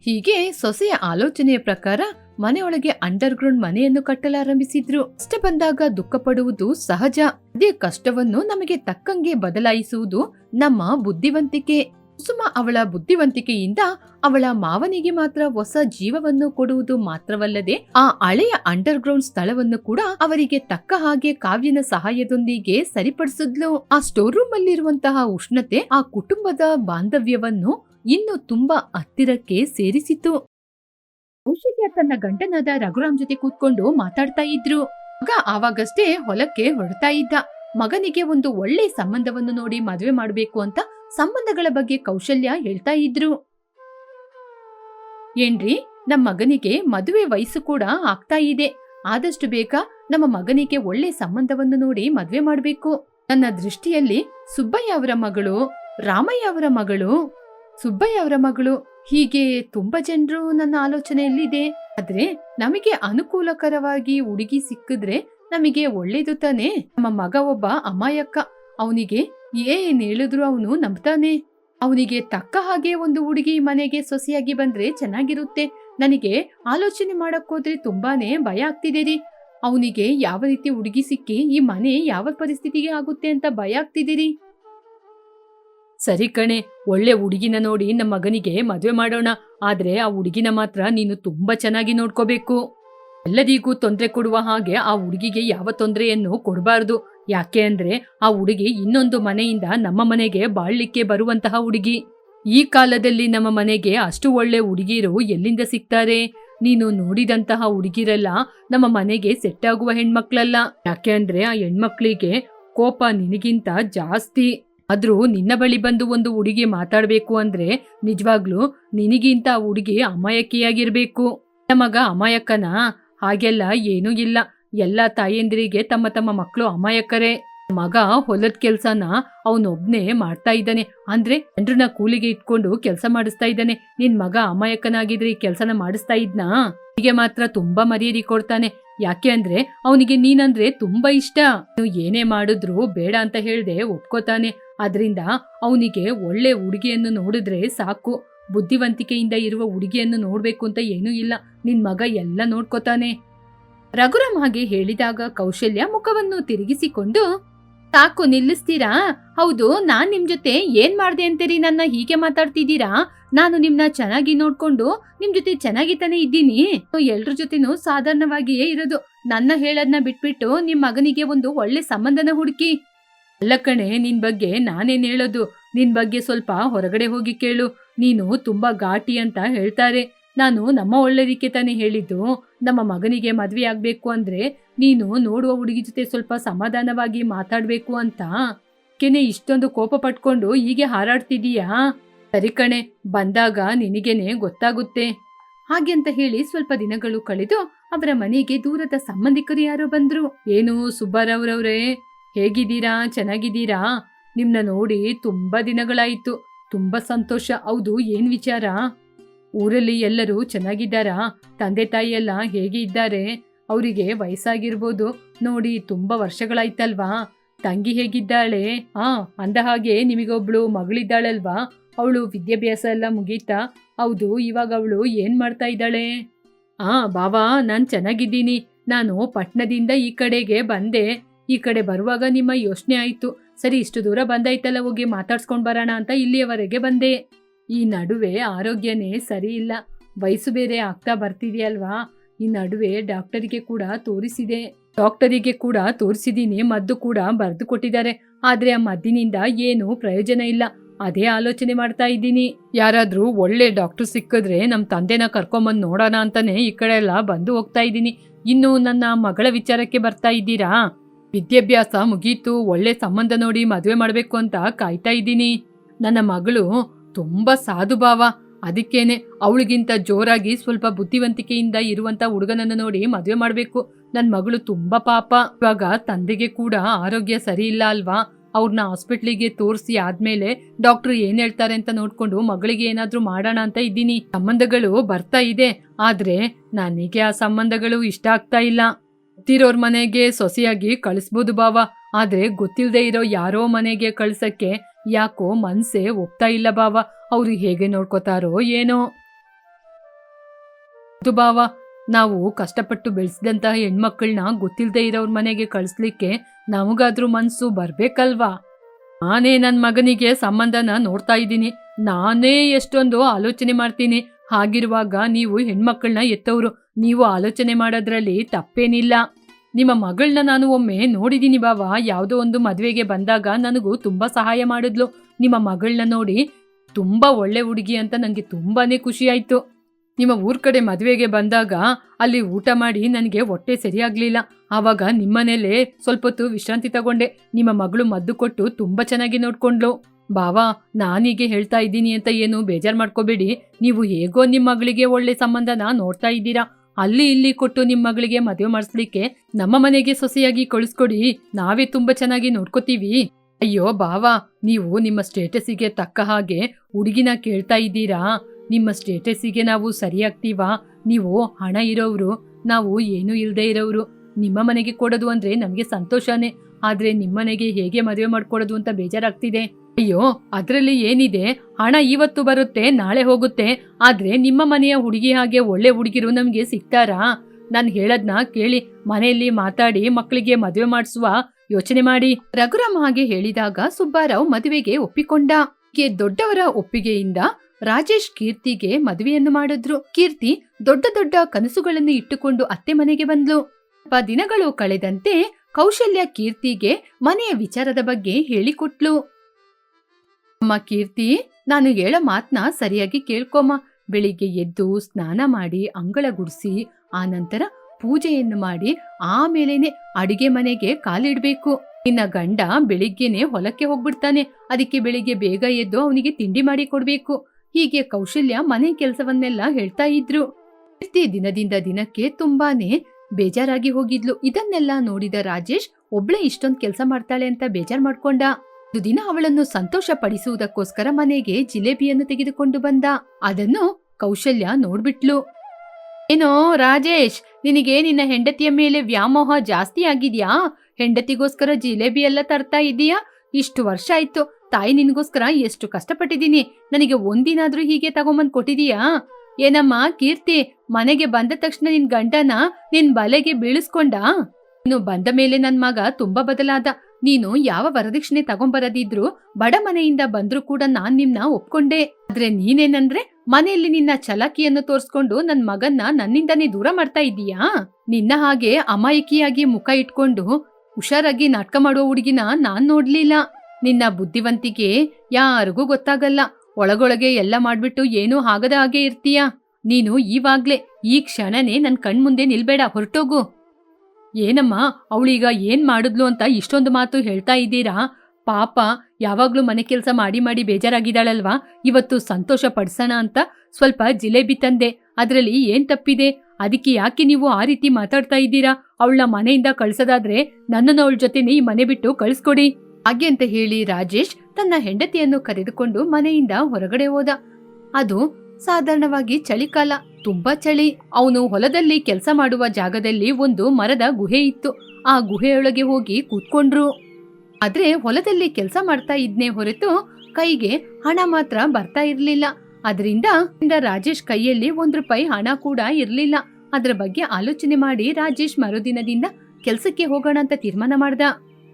ಹೀಗೆ ಸೊಸೆಯ ಆಲೋಚನೆಯ ಪ್ರಕಾರ ಮನೆಯೊಳಗೆ ಅಂಡರ್ ಗ್ರೌಂಡ್ ಮನೆಯನ್ನು ಕಟ್ಟಲಾರಂಭಿಸಿದ್ರು. ಕಷ್ಟ ಬಂದಾಗ ದುಃಖ ಪಡುವುದು ಸಹಜ. ಅದೇ ಕಷ್ಟವನ್ನು ನಮಗೆ ತಕ್ಕಂಗೆ ಬದಲಾಯಿಸುವುದು ನಮ್ಮ ಬುದ್ಧಿವಂತಿಕೆ. ಸುಮ ಅವಳ ಬುದ್ಧಿವಂತಿಕೆಯಿಂದ ಅವಳ ಮಾವನಿಗೆ ಮಾತ್ರ ಹೊಸ ಜೀವವನ್ನು ಕೊಡುವುದು ಮಾತ್ರವಲ್ಲದೆ ಆ ಹಳೆಯ ಅಂಡರ್ ಗ್ರೌಂಡ್ ಸ್ಥಳವನ್ನು ಕೂಡ ಅವರಿಗೆ ತಕ್ಕ ಹಾಗೆ ಕಾವ್ಯನ ಸಹಾಯದೊಂದಿಗೆ ಸರಿಪಡಿಸಿದ್ಲು. ಆ ಸ್ಟೋರ್ ರೂಮ್ ಅಲ್ಲಿರುವಂತಹ ಉಷ್ಣತೆ ಆ ಕುಟುಂಬದ ಬಾಂಧವ್ಯವನ್ನು ಇನ್ನು ತುಂಬಾ ಹತ್ತಿರಕ್ಕೆ ಸೇರಿಸಿತು ಕೌಶಲ್ಯ ತನ್ನ ಗಂಡನಾದ ರಘುರಾಮ್ ಜೊತೆ ಕೂತ್ಕೊಂಡು ಮಾತಾಡ್ತಾ ಇದ್ರು. ಮಗ ಆವಾಗಷ್ಟೇ ಹೊಲಕ್ಕೆ ಹೊರಡ್ತಾ ಇದ್ದ. ಮಗನಿಗೆ ಒಂದು ಒಳ್ಳೆ ಸಂಬಂಧವನ್ನು ನೋಡಿ ಮದುವೆ ಮಾಡಬೇಕು ಅಂತ ಸಂಬಂಧಗಳ ಬಗ್ಗೆ ಕೌಶಲ್ಯ ಹೇಳ್ತಾ ಇದ್ರು. ಏನ್ರಿ ನಮ್ಮ ಮಗನಿಗೆ ಮದುವೆ ವಯಸ್ಸು ಕೂಡ ಆಗ್ತಾ ಇದೆ. ಆದಷ್ಟು ಬೇಗ ನಮ್ಮ ಮಗನಿಗೆ ಒಳ್ಳೆ ಸಂಬಂಧವನ್ನು ನೋಡಿ ಮದುವೆ ಮಾಡಬೇಕು. ನನ್ನ ದೃಷ್ಟಿಯಲ್ಲಿ ಸುಬ್ಬಯ್ಯ ಅವರ ಮಗಳು, ರಾಮಯ್ಯ ಅವರ ಮಗಳು, ಸುಬ್ಬಯ್ಯ ಅವರ ಮಗಳು ಹೀಗೆ ತುಂಬಾ ಜನರು ನನ್ನ ಆಲೋಚನೆಯಲ್ಲಿದೆ. ಆದ್ರೆ ನಮಗೆ ಅನುಕೂಲಕರವಾಗಿ ಹುಡುಗಿ ಸಿಕ್ಕಿದ್ರೆ ನಮಗೆ ಒಳ್ಳೇದು ತಾನೇ? ನಮ್ಮ ಮಗ ಒಬ್ಬ ಅಮಾಯಕ. ಅವನಿಗೆ ಏನ್ ಹೇಳಿದ್ರು ಅವನು ನಂಬ್ತಾನೆ. ಅವನಿಗೆ ತಕ್ಕ ಹಾಗೆ ಒಂದು ಹುಡುಗಿ ಮನೆಗೆ ಸೊಸೆಯಾಗಿ ಬಂದ್ರೆ ಚೆನ್ನಾಗಿರುತ್ತೆ. ನನಗೆ ಆಲೋಚನೆ ಮಾಡಕ್ಕೋದ್ರೆ ತುಂಬಾನೇ ಭಯ ಆಗ್ತಿದೆ ರೀ. ಅವನಿಗೆ ಯಾವ ರೀತಿ ಹುಡುಗಿ ಸಿಕ್ಕಿ ಈ ಮನೆ ಯಾವ ಪರಿಸ್ಥಿತಿಗೆ ಆಗುತ್ತೆ ಅಂತ ಭಯ ಆಗ್ತಿದ್ದೀರಿ ಸರಿ ಕಣೆ, ಒಳ್ಳೆ ಹುಡುಗಿನ ನೋಡಿ ನಮ್ಮ ಮಗನಿಗೆ ಮದುವೆ ಮಾಡೋಣ. ಆದ್ರೆ ಆ ಹುಡುಗಿನ ಮಾತ್ರ ನೀನು ತುಂಬಾ ಚೆನ್ನಾಗಿ ನೋಡ್ಕೋಬೇಕು. ಎಲ್ಲರಿಗೂ ತೊಂದರೆ ಕೊಡುವ ಹಾಗೆ ಆ ಹುಡುಗಿಗೆ ಯಾವ ತೊಂದರೆಯನ್ನು ಕೊಡಬಾರ್ದು. ಯಾಕೆ ಅಂದ್ರೆ ಆ ಹುಡುಗಿ ಇನ್ನೊಂದು ಮನೆಯಿಂದ ನಮ್ಮ ಮನೆಗೆ ಬಾಳ್ಲಿಕ್ಕೆ ಬರುವಂತಹ ಹುಡುಗಿ. ಈ ಕಾಲದಲ್ಲಿ ನಮ್ಮ ಮನೆಗೆ ಅಷ್ಟು ಒಳ್ಳೆ ಹುಡುಗಿರು ಎಲ್ಲಿಂದ ಸಿಗ್ತಾರೆ? ನೀನು ನೋಡಿದಂತಹ ಹುಡುಗಿರೆಲ್ಲ ನಮ್ಮ ಮನೆಗೆ ಸೆಟ್ ಆಗುವ ಹೆಣ್ಮಕ್ಳಲ್ಲ. ಯಾಕೆ ಅಂದ್ರೆ ಆ ಹೆಣ್ಮಕ್ಳಿಗೆ ಕೋಪ ನಿನಗಿಂತ ಜಾಸ್ತಿ. ಆದ್ರೂ ನಿನ್ನ ಬಳಿ ಬಂದು ಒಂದು ಹುಡುಗಿ ಮಾತಾಡ್ಬೇಕು ಅಂದ್ರೆ ನಿಜವಾಗ್ಲೂ ನಿನಗಿಂತ ಹುಡುಗಿ ಅಮಾಯಕಿಯಾಗಿರ್ಬೇಕು. ಮಗ ಅಮಾಯಕನ? ಹಾಗೆಲ್ಲ ಏನೂ ಇಲ್ಲ. ಎಲ್ಲ ತಾಯಂದಿರಿಗೆ ತಮ್ಮ ತಮ್ಮ ಮಕ್ಕಳು ಅಮಾಯಕರೇ. ಮಗ ಹೊಲದ ಕೆಲ್ಸನ ಅವನೊಬ್ನೇ ಮಾಡ್ತಾ ಇದ್ದಾನೆ. ಅಂದ್ರೆ ಜನರನ್ನ ಕೂಲಿಗೆ ಇಟ್ಕೊಂಡು ಕೆಲಸ ಮಾಡಿಸ್ತಾ ಇದ್ದಾನೆ. ನಿನ್ ಮಗ ಅಮಾಯಕನಾಗಿದ್ರೆ ಈ ಕೆಲ್ಸನ ಮಾಡಿಸ್ತಾ ಇದ್ನಾ? ಹೀಗೆ ಮಾತ್ರ ತುಂಬಾ ಮರ್ಯಾದೆ ಕೊಡ್ತಾನೆ. ಯಾಕೆ ಅಂದ್ರೆ ಅವನಿಗೆ ನೀನಂದ್ರೆ ತುಂಬಾ ಇಷ್ಟ. ನೀವು ಏನೇ ಮಾಡಿದ್ರು ಬೇಡ ಅಂತ ಹೇಳ್ದೆ ಒಪ್ಕೋತಾನೆ. ಅದರಿಂದ ಅವನಿಗೆ ಒಳ್ಳೆ ಹುಡುಗಿಯನ್ನು ನೋಡಿದ್ರೆ ಸಾಕು. ಬುದ್ಧಿವಂತಿಕೆಯಿಂದ ಇರುವ ಹುಡುಗಿಯನ್ನು ನೋಡ್ಬೇಕು ಅಂತ ಏನೂ ಇಲ್ಲ. ನಿನ್ ಮಗ ಎಲ್ಲ ನೋಡ್ಕೋತಾನೆ. ರಘುರಾಮ್ ಹಾಗೆ ಹೇಳಿದಾಗ ಕೌಶಲ್ಯ ಮುಖವನ್ನು ತಿರುಗಿಸಿಕೊಂಡು, ಸಾಕು, ನಿಲ್ಲಿಸ್ತೀರಾ? ಹೌದು, ನಾನ್ ನಿಮ್ ಜೊತೆ ಏನ್ ಮಾಡ್ದೆ ಅಂತೀರಿ? ನನ್ನ ಹೀಗೆ ಮಾತಾಡ್ತಿದ್ದೀರಾ? ನಾನು ನಿಮ್ನ ಚೆನ್ನಾಗಿ ನೋಡ್ಕೊಂಡು ನಿಮ್ ಜೊತೆ ಚೆನ್ನಾಗಿ ತಾನೇ ಇದ್ದೀನಿ. ಎಲ್ರ ಜೊತೆನೂ ಸಾಧಾರಣವಾಗಿಯೇ ಇರೋದು. ನನ್ನ ಹೇಳದ್ನ ಬಿಟ್ಬಿಟ್ಟು ನಿಮ್ ಮಗನಿಗೆ ಒಂದು ಒಳ್ಳೆ ಸಂಬಂಧನ ಹುಡುಕಿ. ಅಲ್ಲ ಕಣೆ, ನಿನ್ ಬಗ್ಗೆ ನಾನೇನ್ ಹೇಳೋದು? ನಿನ್ ಬಗ್ಗೆ ಸ್ವಲ್ಪ ಹೊರಗಡೆ ಹೋಗಿ ಕೇಳು. ನೀನು ತುಂಬಾ ಘಾಟಿ ಅಂತ ಹೇಳ್ತಾರೆ. ನಾನು ನಮ್ಮ ಒಳ್ಳೆಯದಕ್ಕೆ ತಾನೇ ಹೇಳಿದ್ದು. ನಮ್ಮ ಮಗನಿಗೆ ಮದ್ವೆ ಆಗ್ಬೇಕು ಅಂದ್ರೆ ನೀನು ನೋಡುವ ಹುಡುಗಿ ಜೊತೆ ಸ್ವಲ್ಪ ಸಮಾಧಾನವಾಗಿ ಮಾತಾಡ್ಬೇಕು ಅಂತ. ಕೆನೆ, ಇಷ್ಟೊಂದು ಕೋಪ ಪಟ್ಕೊಂಡು ಹೀಗೆ ಹಾರಾಡ್ತಿದೀಯಾ? ಸರಿ ಕಣೆ, ಬಂದಾಗ ನಿನಗೇನೆ ಗೊತ್ತಾಗುತ್ತೆ. ಹಾಗೆ ಅಂತ ಹೇಳಿ ಸ್ವಲ್ಪ ದಿನಗಳು ಕಳೆದು ಅವರ ಮನೆಗೆ ದೂರದ ಸಂಬಂಧಿಕರು ಯಾರೋ ಬಂದ್ರು. ಏನು, ಸುಬ್ಬಾರವ್ರವ್ರೇ? ಹೇಗಿದ್ದೀರಾ? ಚೆನ್ನಾಗಿದ್ದೀರಾ? ನಿಮ್ನ ನೋಡಿ ತುಂಬ ದಿನಗಳಾಯಿತು. ತುಂಬ ಸಂತೋಷ. ಹೌದು, ಏನ್ ವಿಚಾರ? ಊರಲ್ಲಿ ಎಲ್ಲರೂ ಚೆನ್ನಾಗಿದ್ದಾರಾ? ತಂದೆ ತಾಯಿ ಎಲ್ಲ ಹೇಗೆ ಇದ್ದಾರೆ? ಅವರಿಗೆ ವಯಸ್ಸಾಗಿರ್ಬೋದು. ನೋಡಿ, ತುಂಬ ವರ್ಷಗಳಾಯ್ತಲ್ವಾ? ತಂಗಿ ಹೇಗಿದ್ದಾಳೆ? ಆ, ಅಂದ ಹಾಗೆ ನಿಮಗೊಬ್ಳು ಮಗಳಿದ್ದಾಳಲ್ವಾ? ಅವಳು ವಿದ್ಯಾಭ್ಯಾಸ ಎಲ್ಲ ಮುಗೀತಾ? ಹೌದು, ಇವಾಗ ಅವಳು ಏನ್ ಮಾಡ್ತಾ ಇದ್ದಾಳೆ? ಆ ಬಾವಾ ನಾನು ಚೆನ್ನಾಗಿದ್ದೀನಿ. ನಾನು ಪಟ್ಟಣದಿಂದ ಈ ಕಡೆಗೆ ಬಂದೆ. ಈ ಕಡೆ ಬರುವಾಗ ನಿಮ್ಮ ಯೋಚನೆ ಆಯಿತು. ಸರಿ, ಇಷ್ಟು ದೂರ ಬಂದಾಯ್ತಲ್ಲ, ಹೋಗಿ ಮಾತಾಡ್ಸ್ಕೊಂಡು ಬರೋಣ ಅಂತ ಇಲ್ಲಿಯವರೆಗೆ ಬಂದೆ. ಈ ನಡುವೆ ಆರೋಗ್ಯನೇ ಸರಿ ಇಲ್ಲ. ವಯಸ್ಸು ಬೇರೆ ಆಗ್ತಾ ಬರ್ತಿದೆಯಲ್ವಾ? ಈ ನಡುವೆ ಡಾಕ್ಟರಿಗೆ ಕೂಡ ತೋರಿಸಿದೆ. ಡಾಕ್ಟರಿಗೆ ಕೂಡ ತೋರಿಸಿದೀನಿ, ಮದ್ದು ಕೂಡ ಬರೆದು ಕೊಟ್ಟಿದ್ದಾರೆ. ಆದ್ರೆ ಆ ಮದ್ದಿನಿಂದ ಏನು ಪ್ರಯೋಜನ ಇಲ್ಲ. ಅದೇ ಆಲೋಚನೆ ಮಾಡ್ತಾ ಇದ್ದೀನಿ. ಯಾರಾದ್ರೂ ಒಳ್ಳೆ ಡಾಕ್ಟರ್ ಸಿಕ್ಕಿದ್ರೆ ನಮ್ಮ ತಂದೆನ ಕರ್ಕೊಂಬಂದು ನೋಡೋಣ ಅಂತಾನೆ ಈ ಕಡೆ ಎಲ್ಲ ಬಂದು ಹೋಗ್ತಾ ಇದ್ದೀನಿ. ಇನ್ನು ನನ್ನ ಮಗಳ ವಿಚಾರಕ್ಕೆ ಬರ್ತಾ ಇದ್ದೀರಾ? ವಿದ್ಯಾಭ್ಯಾಸ ಮುಗೀತು, ಒಳ್ಳೆ ಸಂಬಂಧ ನೋಡಿ ಮದುವೆ ಮಾಡಬೇಕು ಅಂತ ಕಾಯ್ತಾ ಇದ್ದೀನಿ. ನನ್ನ ಮಗಳು ತುಂಬಾ ಸಾಧುಭಾವ ಅದಕ್ಕೇನೆ ಅವಳಿಗಿಂತ ಜೋರಾಗಿ ಸ್ವಲ್ಪ ಬುದ್ಧಿವಂತಿಕೆಯಿಂದ ಇರುವಂತ ಹುಡುಗನನ್ನ ನೋಡಿ ಮದುವೆ ಮಾಡಬೇಕು. ನನ್ನ ಮಗಳು ತುಂಬಾ ಪಾಪ. ಇವಾಗ ತಂದೆಗೆ ಕೂಡ ಆರೋಗ್ಯ ಸರಿ ಇಲ್ಲ ಅಲ್ವಾ? ಅವ್ರನ್ನ ಹಾಸ್ಪಿಟ್ಲಿಗೆ ತೋರಿಸಿ ಆದ್ಮೇಲೆ ಡಾಕ್ಟರ್ ಏನ್ ಹೇಳ್ತಾರೆ ಅಂತ ನೋಡ್ಕೊಂಡು ಮಗಳಿಗೆ ಏನಾದರೂ ಮಾಡೋಣ ಅಂತ ಇದ್ದೀನಿ. ಸಂಬಂಧಗಳು ಬರ್ತಾ ಇದೆ. ಆದ್ರೆ ನನಗೆ ಆ ಸಂಬಂಧಗಳು ಇಷ್ಟ ಆಗ್ತಾ ಇಲ್ಲ. ಗೊತ್ತಿರೋರ್ ಮನೆಗೆ ಸೊಸೆಯಾಗಿ ಕಳಿಸ್ಬೋದು ಬಾವ ಆದ್ರೆ ಗೊತ್ತಿಲ್ಲದೆ ಇರೋ ಯಾರೋ ಮನೆಗೆ ಕಳ್ಸಕ್ಕೆ ಯಾಕೋ ಮನ್ಸೇ ಒಪ್ತಾ ಇಲ್ಲ ಬಾವ ಅವ್ರು ಹೇಗೆ ನೋಡ್ಕೋತಾರೋ ಏನೋ. ಬಾವ ನಾವು ಕಷ್ಟಪಟ್ಟು ಬೆಳೆಸಿದಂತಹ ಹೆಣ್ಮಕ್ಳನ್ನ ಗೊತ್ತಿಲ್ಲದೆ ಇರೋರ್ ಮನೆಗೆ ಕಳಿಸ್ಲಿಕ್ಕೆ ನಮಗಾದ್ರೂ ಮನ್ಸು ಬರ್ಬೇಕಲ್ವಾ? ನಾನೇ ನನ್ನ ಮಗನಿಗೆ ಸಂಬಂಧನ ನೋಡ್ತಾ ಇದ್ದೀನಿ. ನಾನೇ ಎಷ್ಟೊಂದು ಆಲೋಚನೆ ಮಾಡ್ತೀನಿ. ಹಾಗಿರುವಾಗ ನೀವು ಹೆಣ್ಮಕ್ಳನ್ನ ಎತ್ತವರು. ನೀವು ಆಲೋಚನೆ ಮಾಡೋದ್ರಲ್ಲಿ ತಪ್ಪೇನಿಲ್ಲ. ನಿಮ್ಮ ಮಗಳನ್ನ ನಾನು ಒಮ್ಮೆ ನೋಡಿದ್ದೀನಿ ಬಾವ. ಯಾವುದೋ ಒಂದು ಮದುವೆಗೆ ಬಂದಾಗ ನನಗೂ ತುಂಬ ಸಹಾಯ ಮಾಡಿದ್ಲು. ನಿಮ್ಮ ಮಗಳನ್ನ ನೋಡಿ ತುಂಬ ಒಳ್ಳೆ ಹುಡುಗಿ ಅಂತ ನನಗೆ ತುಂಬಾ ಖುಷಿಯಾಯಿತು ನಿಮ್ಮ ಊರ್ ಕಡೆ ಮದುವೆಗೆ ಬಂದಾಗ ಅಲ್ಲಿ ಊಟ ಮಾಡಿ ನನಗೆ ಹೊಟ್ಟೆ ಸರಿಯಾಗ್ಲಿಲ್ಲ. ಆವಾಗ ನಿಮ್ಮನೇಲೆ ಸ್ವಲ್ಪ ಹೊತ್ತು ವಿಶ್ರಾಂತಿ ತಗೊಂಡೆ. ನಿಮ್ಮ ಮಗಳು ಮದ್ದು ಕೊಟ್ಟು ತುಂಬ ಚೆನ್ನಾಗಿ ನೋಡ್ಕೊಂಡ್ಲು ಬಾವಾ, ನಾನೀಗೆ ಹೇಳ್ತಾ ಇದ್ದೀನಿ ಅಂತ ಏನು ಬೇಜಾರು ಮಾಡ್ಕೋಬೇಡಿ. ನೀವು ಹೇಗೋ ನಿಮ್ಮ ಮಗಳಿಗೆ ಒಳ್ಳೆ ಸಂಬಂಧನ ನೋಡ್ತಾ ಇದ್ದೀರಾ. ಅಲ್ಲಿ ಇಲ್ಲಿ ಕೊಟ್ಟು ನಿಮ್ಮ ಮಗಳಿಗೆ ಮದುವೆ ಮಾಡಿಸ್ಲಿಕ್ಕೆ ನಮ್ಮ ಮನೆಗೆ ಸೊಸೆಯಾಗಿ ಕಳಿಸ್ಕೊಡಿ. ನಾವೇ ತುಂಬಾ ಚೆನ್ನಾಗಿ ನೋಡ್ಕೋತೀವಿ. ಅಯ್ಯೋ ಬಾವಾ ನೀವು ನಿಮ್ಮ ಸ್ಟೇಟಸ್ಸಿಗೆ ತಕ್ಕ ಹಾಗೆ ಹುಡುಗಿನ ಕೇಳ್ತಾ ಇದ್ದೀರಾ? ನಿಮ್ಮ ಸ್ಟೇಟಸ್ಸಿಗೆ ನಾವು ಸರಿಯಾಗ್ತೀವಾ? ನೀವು ಹಣ ಇರೋವ್ರು, ನಾವು ಏನೂ ಇಲ್ಲದೆ ಇರೋವ್ರು. ನಿಮ್ಮ ಮನೆಗೆ ಕೊಡೋದು ಅಂದ್ರೆ ನಮಗೆ ಸಂತೋಷನೇ. ಆದ್ರೆ ನಿಮ್ಮನೆಗೆ ಹೇಗೆ ಮದುವೆ ಮಾಡ್ಕೊಡೋದು ಅಂತ ಬೇಜಾರಾಗ್ತಿದೆ. ಅಯ್ಯೋ, ಅದರಲ್ಲಿ ಏನಿದೆ? ಹಣ ಇವತ್ತು ಬರುತ್ತೆ, ನಾಳೆ ಹೋಗುತ್ತೆ. ಆದ್ರೆ ನಿಮ್ಮ ಮನೆಯ ಹುಡುಗಿ ಹಾಗೆ ಒಳ್ಳೆ ಹುಡುಗಿರು ನಮಗೆ ಸಿಗ್ತಾರಾ? ನಾನು ಹೇಳದ್ನ ಕೇಳಿ, ಮನೆಯಲ್ಲಿ ಮಾತಾಡಿ ಮಕ್ಕಳಿಗೆ ಮದುವೆ ಮಾಡಿಸುವ ಯೋಚನೆ ಮಾಡಿ. ರಘುರಾಮ್ ಹಾಗೆ ಹೇಳಿದಾಗ ಸುಬ್ಬಾರಾವ್ ಮದುವೆಗೆ ಒಪ್ಪಿಕೊಂಡ. ದೊಡ್ಡವರ ಒಪ್ಪಿಗೆಯಿಂದ ರಾಜೇಶ್ ಕೀರ್ತಿಗೆ ಮದುವೆಯನ್ನು ಮಾಡಿದ್ರು. ಕೀರ್ತಿ ದೊಡ್ಡ ದೊಡ್ಡ ಕನಸುಗಳನ್ನು ಇಟ್ಟುಕೊಂಡು ಅತ್ತೆ ಮನೆಗೆ ಬಂದ್ಲು. ಸ್ವಲ್ಪ ದಿನಗಳು ಕಳೆದಂತೆ ಕೌಶಲ್ಯ ಕೀರ್ತಿಗೆ ಮನೆಯ ವಿಚಾರದ ಬಗ್ಗೆ ಹೇಳಿಕೊಟ್ಲು. ಅಮ್ಮ ಕೀರ್ತಿ, ನಾನು ಹೇಳೋ ಮಾತ್ನ ಸರಿಯಾಗಿ ಕೇಳ್ಕೊಮ್ಮ. ಬೆಳಿಗ್ಗೆ ಎದ್ದು ಸ್ನಾನ ಮಾಡಿ, ಅಂಗಳ ಗುಡಿಸಿ, ಆ ನಂತರ ಪೂಜೆಯನ್ನು ಮಾಡಿ, ಆಮೇಲೆನೆ ಅಡಿಗೆ ಮನೆಗೆ ಕಾಲಿಡ್ಬೇಕು. ನಿನ್ನ ಗಂಡ ಬೆಳಿಗ್ಗೆನೆ ಹೊಲಕ್ಕೆ ಹೋಗ್ಬಿಡ್ತಾನೆ. ಅದಕ್ಕೆ ಬೆಳಿಗ್ಗೆ ಬೇಗ ಎದ್ದು ಅವನಿಗೆ ತಿಂಡಿ ಮಾಡಿ ಕೊಡ್ಬೇಕು. ಹೀಗೆ ಕೌಶಲ್ಯ ಮನೆ ಕೆಲಸವನ್ನೆಲ್ಲ ಹೇಳ್ತಾ ಇದ್ರು. ಕೀರ್ತಿ ದಿನದಿಂದ ದಿನಕ್ಕೆ ತುಂಬಾನೇ ಬೇಜಾರಾಗಿ ಹೋಗಿದ್ಲು. ಇದನ್ನೆಲ್ಲ ನೋಡಿದ ರಾಜೇಶ್, ಒಬ್ಳೆ ಇಷ್ಟೊಂದ್ ಕೆಲಸ ಮಾಡ್ತಾಳೆ ಅಂತ ಬೇಜಾರ್ ಮಾಡ್ಕೊಂಡ. ಒಂದು ದಿನ ಅವಳನ್ನು ಸಂತೋಷ ಪಡಿಸುವುದಕ್ಕೋಸ್ಕರ ಮನೆಗೆ ಜಿಲೇಬಿಯನ್ನು ತೆಗೆದುಕೊಂಡು ಬಂದ. ಅದನ್ನು ಕೌಶಲ್ಯ ನೋಡ್ಬಿಟ್ಲು. ಏನೋ ರಾಜೇಶ್, ನಿನಗೆ ನಿನ್ನ ಹೆಂಡತಿಯ ಮೇಲೆ ವ್ಯಾಮೋಹ ಜಾಸ್ತಿ ಆಗಿದ್ಯಾ? ಹೆಂಡತಿಗೋಸ್ಕರ ಜಿಲೇಬಿ ಎಲ್ಲ ತರ್ತಾ ಇದೀಯಾ ಇಷ್ಟು ವರ್ಷ ಆಯ್ತು, ತಾಯಿ ನಿನ್ಗೋಸ್ಕರ ಎಷ್ಟು ಕಷ್ಟಪಟ್ಟಿದ್ದೀನಿ. ನನಗೆ ಒಂದಿನಾದ್ರೂ ಹೀಗೆ ತಗೊಂಬಂದ್ ಕೊಟ್ಟಿದೀಯಾ ಏನಮ್ಮ, ಕೀರ್ತಿ, ಮನೆಗೆ ಬಂದ ತಕ್ಷಣ ನಿನ್ ಗಂಡನ ನಿನ್ ಬಲೆಗೆ ಬೀಳಿಸ್ಕೊಂಡ? ನೀನು ಬಂದ ಮೇಲೆ ನನ್ ಮಗ ತುಂಬಾ ಬದಲಾದ. ನೀನು ಯಾವ ವರದಕ್ಷಿಣೆ ತಗೊಂಬರದಿದ್ರು ಬಡ ಮನೆಯಿಂದ ಬಂದ್ರೂ ಕೂಡ ನಾನ್ ನಿಮ್ನ ಒಪ್ಕೊಂಡೆ. ಆದ್ರೆ ನೀನೇನಂದ್ರೆ ಮನೆಯಲ್ಲಿ ನಿನ್ನ ಚಲಾಕಿಯನ್ನು ತೋರ್ಸ್ಕೊಂಡು ನನ್ ಮಗನ್ನ ನನ್ನಿಂದನೇ ದೂರ ಮಾಡ್ತಾ ಇದೀಯಾ ನಿನ್ನ ಹಾಗೆ ಅಮಾಯಕಿಯಾಗಿ ಮುಖ ಇಟ್ಕೊಂಡು ಹುಷಾರಾಗಿ ನಾಟಕ ಮಾಡುವ ಹುಡುಗಿನ ನಾನ್ ನೋಡ್ಲಿಲ್ಲ. ನಿನ್ನ ಬುದ್ಧಿವಂತಿಕೆ ಯಾರಿಗೂ ಗೊತ್ತಾಗಲ್ಲ. ಒಳಗೊಳಗೆ ಎಲ್ಲ ಮಾಡ್ಬಿಟ್ಟು ಏನೂ ಆಗದ ಹಾಗೆ ಇರ್ತೀಯ? ನೀನು ಈವಾಗ್ಲೇ ಈ ಕ್ಷಣನೇ ನನ್ ಕಣ್ಮುಂದೆ ನಿಲ್ಬೇಡ, ಹೊರಟೋಗು. ಏನಮ್ಮ, ಅವಳೀಗ ಏನ್ ಮಾಡಿದ್ಲು ಅಂತ ಇಷ್ಟೊಂದು ಮಾತು ಹೇಳ್ತಾ ಇದ್ದೀರಾ? ಪಾಪ, ಯಾವಾಗ್ಲೂ ಮನೆ ಕೆಲಸ ಮಾಡಿ ಮಾಡಿ ಬೇಜಾರಾಗಿದ್ದಾಳಲ್ವಾ? ಇವತ್ತು ಸಂತೋಷ ಪಡಿಸೋಣ ಅಂತ ಸ್ವಲ್ಪ ಜಿಲೇಬಿ ತಂದೆ. ಅದರಲ್ಲಿ ಏನ್ ತಪ್ಪಿದೆ? ಅದಕ್ಕೆ ಯಾಕೆ ನೀವು ಆ ರೀತಿ ಮಾತಾಡ್ತಾ ಇದ್ದೀರಾ? ಅವಳನ್ನ ಮನೆಯಿಂದ ಕಳ್ಸೋದಾದ್ರೆ ನನ್ನನ್ನು ಅವಳ ಜೊತೆನೆ ಈ ಮನೆ ಬಿಟ್ಟು ಕಳಿಸ್ಕೊಡಿ. ಹಾಗೆ ಅಂತ ಹೇಳಿ ರಾಜೇಶ್ ತನ್ನ ಹೆಂಡತಿಯನ್ನು ಕರೆದುಕೊಂಡು ಮನೆಯಿಂದ ಹೊರಗಡೆ ಹೋದ. ಅದು ಸಾಧಾರಣವಾಗಿ ಚಳಿಕಾಲ. ತುಂಬಾ ಚಳಿ. ಅವನು ಹೊಲದಲ್ಲಿ ಕೆಲಸ ಮಾಡುವ ಜಾಗದಲ್ಲಿ ಒಂದು ಮರದ ಗುಹೆ ಇತ್ತು. ಆ ಗುಹೆಯೊಳಗೆ ಹೋಗಿ ಕೂತ್ಕೊಂಡ್ರು. ಆದ್ರೆ ಹೊಲದಲ್ಲಿ ಕೆಲಸ ಮಾಡ್ತಾ ಇದ್ನೇ ಹೊರತು ಕೈಗೆ ಹಣ ಮಾತ್ರ ಬರ್ತಾ ಇರ್ಲಿಲ್ಲ. ಅದರಿಂದ ರಾಜೇಶ್ ಕೈಯಲ್ಲಿ ಒಂದ್ ರೂಪಾಯಿ ಹಣ ಕೂಡ ಇರ್ಲಿಲ್ಲ. ಅದ್ರ ಬಗ್ಗೆ ಆಲೋಚನೆ ಮಾಡಿ ರಾಜೇಶ್ ಮರುದಿನದಿಂದ ಕೆಲ್ಸಕ್ಕೆ ಹೋಗೋಣ ಅಂತ ತೀರ್ಮಾನ ಮಾಡ್ದ.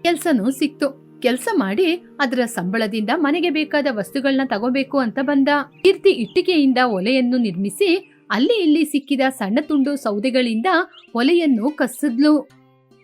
ಕೆಲ್ಸನೂ ಸಿಕ್ತು. ಕೆಲ್ಸ ಮಾಡಿ ಅದರ ಸಂಬಳದಿಂದ ಮನೆಗೆ ಬೇಕಾದ ವಸ್ತುಗಳನ್ನ ತಗೋಬೇಕು ಅಂತ ಬಂದ. ಕೀರ್ತಿ ಇಟ್ಟಿಗೆಯಿಂದ ಒಲೆಯನ್ನು ನಿರ್ಮಿಸಿ ಅಲ್ಲಿ ಇಲ್ಲಿ ಸಿಕ್ಕಿದ ಸಣ್ಣ ತುಂಡು ಸೌದೆಗಳಿಂದ ಒಲೆಯನ್ನು ಕಸ್ಸಿದ್ಲು.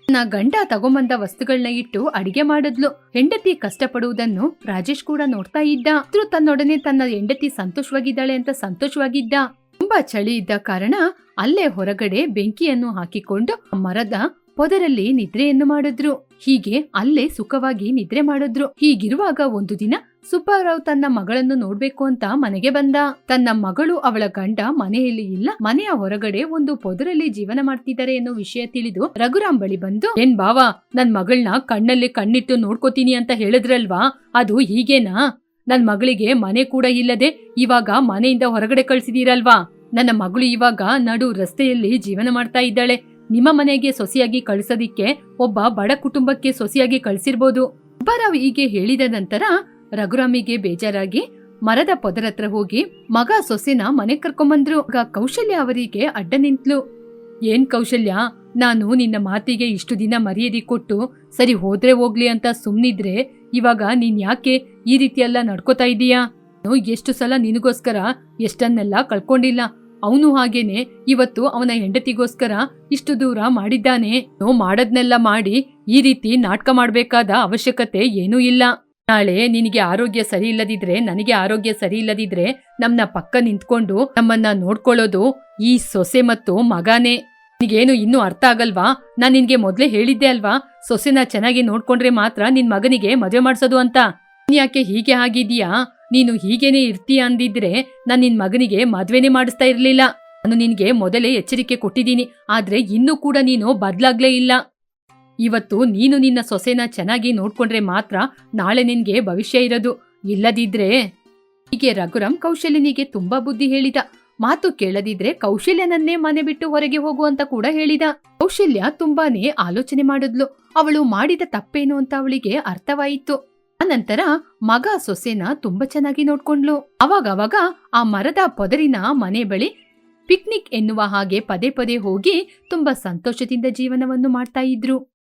ತನ್ನ ಗಂಡ ತಗೊಂಬಂದ ವಸ್ತುಗಳನ್ನ ಇಟ್ಟು ಅಡಿಗೆ ಮಾಡಿದ್ಲು. ಹೆಂಡತಿ ಕಷ್ಟಪಡುವುದನ್ನು ರಾಜೇಶ್ ಕೂಡ ನೋಡ್ತಾ ಇದ್ದ. ತನ್ನೊಡನೆ ತನ್ನ ಹೆಂಡತಿ ಸಂತೋಷವಾಗಿದ್ದಾಳೆ ಅಂತ ಸಂತೋಷವಾಗಿದ್ದ. ತುಂಬಾ ಚಳಿ ಇದ್ದ ಕಾರಣ ಅಲ್ಲೇ ಹೊರಗಡೆ ಬೆಂಕಿಯನ್ನು ಹಾಕಿಕೊಂಡು ಮರದ ಪೊದರಲ್ಲಿ ನಿದ್ರೆಯನ್ನು ಮಾಡಿದ್ರು. ಹೀಗೆ ಅಲ್ಲೇ ಸುಖವಾಗಿ ನಿದ್ರೆ ಮಾಡಿದ್ರು. ಹೀಗಿರುವಾಗ ಒಂದು ದಿನ ಸುಬ್ಬಾರಾವ್ ತನ್ನ ಮಗಳನ್ನು ನೋಡ್ಬೇಕು ಅಂತ ಮನೆಗೆ ಬಂದ. ತನ್ನ ಮಗಳು ಅವಳ ಗಂಡ ಮನೆಯಲ್ಲಿ ಇಲ್ಲ. ಮನೆಯ ಹೊರಗಡೆ ಒಂದು ಪೊದರಲ್ಲಿ ಜೀವನ ಮಾಡ್ತಿದ್ದಾರೆ ಅನ್ನೋ ವಿಷಯ ತಿಳಿದು ರಘುರಾಮ್ ಬಳಿ ಬಂದು, ಏನ್ ಬಾವಾ ನನ್ ಮಗಳನ್ನ ಕಣ್ಣಲ್ಲಿ ಕಣ್ಣಿಟ್ಟು ನೋಡ್ಕೋತೀನಿ ಅಂತ ಹೇಳಿದ್ರಲ್ವಾ? ಅದು ಹೀಗೇನಾ? ನನ್ ಮಗಳಿಗೆ ಮನೆ ಕೂಡ ಇಲ್ಲದೆ ಇವಾಗ ಮನೆಯಿಂದ ಹೊರಗಡೆ ಕಳ್ಸಿದೀರಲ್ವಾ? ನನ್ನ ಮಗಳು ಇವಾಗ ನಡು ರಸ್ತೆಯಲ್ಲಿ ಜೀವನ ಮಾಡ್ತಾ ಇದ್ದಾಳೆ. ನಿಮ್ಮ ಮನೆಗೆ ಸೊಸೆಯಾಗಿ ಕಳ್ಸೋದಿಕ್ಕೆ ಒಬ್ಬ ಬಡ ಕುಟುಂಬಕ್ಕೆ ಸೊಸೆಯಾಗಿ ಕಳ್ಸಿರ್ಬೋದು. ಸುಬ್ಬಾರಾವ್ ಹೀಗೆ ಹೇಳಿದ ನಂತರ ರಘುರಾಮಿಗೆ ಬೇಜಾರಾಗಿ ಮರದ ಪೊದರತ್ರ ಹೋಗಿ ಮಗ ಸೊಸೆನ ಮನೆ ಕರ್ಕೊಂಬಂದ್ರು. ಆಗ ಕೌಶಲ್ಯ ಅವರಿಗೆ ಅಡ್ಡ ನಿಂತ್ಲು. ಏನ್ ಕೌಶಲ್ಯ? ನಾನು ನಿನ್ನ ಮಾತಿಗೆ ಇಷ್ಟು ದಿನ ಮರ್ಯಾದೆ ಕೊಟ್ಟು ಸರಿ ಹೋದ್ರೆ ಹೋಗ್ಲಿ ಅಂತ ಸುಮ್ನಿದ್ರೆ ಇವಾಗ ನೀನ್ ಯಾಕೆ ಈ ರೀತಿಯೆಲ್ಲ ನಡ್ಕೋತಾ ಇದೀಯಾ? ಎಷ್ಟು ಸಲ ನಿನಗೋಸ್ಕರ ಎಷ್ಟನ್ನೆಲ್ಲ ಕಳ್ಕೊಂಡಿಲ್ಲ. ಅವನು ಹಾಗೇನೆ, ಇವತ್ತು ಅವನ ಹೆಂಡತಿಗೋಸ್ಕರ ಇಷ್ಟು ದೂರ ಮಾಡಿದ್ದಾನೆ. ಮಾಡದ್ನೆಲ್ಲ ಮಾಡಿ ಈ ರೀತಿ ನಾಟಕ ಮಾಡಬೇಕಾದ ಅವಶ್ಯಕತೆ ಏನೂ ಇಲ್ಲ. ನಾಳೆ ನಿನಗೆ ಆರೋಗ್ಯ ಸರಿ ಇಲ್ಲದಿದ್ರೆ ನನಗೆ ಆರೋಗ್ಯ ಸರಿ ಇಲ್ಲದಿದ್ರೆ ನಮ್ಮನ್ನ ಪಕ್ಕ ನಿಂತ್ಕೊಂಡು ನಮ್ಮನ್ನ ನೋಡ್ಕೊಳ್ಳೋದು ಈ ಸೊಸೆ ಮತ್ತು ಮಗನೇ. ನಿನಗೇನು ಇನ್ನೂ ಅರ್ಥ ಆಗಲ್ವಾ? ನಾನ್ ನಿನಗೆ ಮೊದ್ಲೇ ಹೇಳಿದ್ದೆ ಅಲ್ವಾ? ಸೊಸೆನ ಚೆನ್ನಾಗಿ ನೋಡ್ಕೊಂಡ್ರೆ ಮಾತ್ರ ನಿನ್ ಮಗನಿಗೆ ಮದುವೆ ಮಾಡ್ಸೋದು ಅಂತ. ಯಾಕೆ ಹೀಗೆ ಆಗಿದೀಯಾ ನೀನು ಹೀಗೇನೆ ಇರ್ತೀಯ ಅಂದಿದ್ರೆ ನಾನು ನಿನ್ ಮಗನಿಗೆ ಮದ್ವೆನೇ ಮಾಡಿಸ್ತಾ ಇರ್ಲಿಲ್ಲ. ನಾನು ನಿನ್ಗೆ ಮೊದಲೇ ಎಚ್ಚರಿಕೆ ಕೊಟ್ಟಿದ್ದೀನಿ, ಆದ್ರೆ ಇನ್ನೂ ಕೂಡ ನೀನು ಬದ್ಲಾಗ್ಲೇ ಇಲ್ಲ. ಇವತ್ತು ನೀನು ನಿನ್ನ ಸೊಸೆನ ಚೆನ್ನಾಗಿ ನೋಡ್ಕೊಂಡ್ರೆ ಮಾತ್ರ ನಾಳೆ ನಿನ್ಗೆ ಭವಿಷ್ಯ ಇರೋದು. ಇಲ್ಲದಿದ್ರೆ ಹೀಗೆ ರಘುರಾಮ್ ಕೌಶಲ್ಯನಿಗೆ ತುಂಬಾ ಬುದ್ಧಿ ಹೇಳಿದ. ಮಾತು ಕೇಳದಿದ್ರೆ ಕೌಶಲ್ಯನನ್ನೇ ಮನೆ ಬಿಟ್ಟು ಹೊರಗೆ ಹೋಗು ಅಂತ ಕೂಡ ಹೇಳಿದ. ಕೌಶಲ್ಯ ತುಂಬಾನೇ ಆಲೋಚನೆ ಮಾಡಿದ್ಲು. ಅವಳು ಮಾಡಿದ ತಪ್ಪೇನು ಅಂತ ಅವಳಿಗೆ ಅರ್ಥವಾಯಿತು. ಅನಂತರ ಮಗ ಸೊಸೆನ ತುಂಬಾ ಚೆನ್ನಾಗಿ ನೋಡ್ಕೊಂಡ್ಲು. ಅವಾಗವಾಗ ಆ ಮರದ ಪೊದರಿನ ಮನೆ ಬಳಿ ಪಿಕ್ನಿಕ್ ಎನ್ನುವ ಹಾಗೆ ಪದೇ ಪದೇ ಹೋಗಿ ತುಂಬಾ ಸಂತೋಷದಿಂದ ಜೀವನವನ್ನು ಮಾಡ್ತಾ ಇದ್ರು.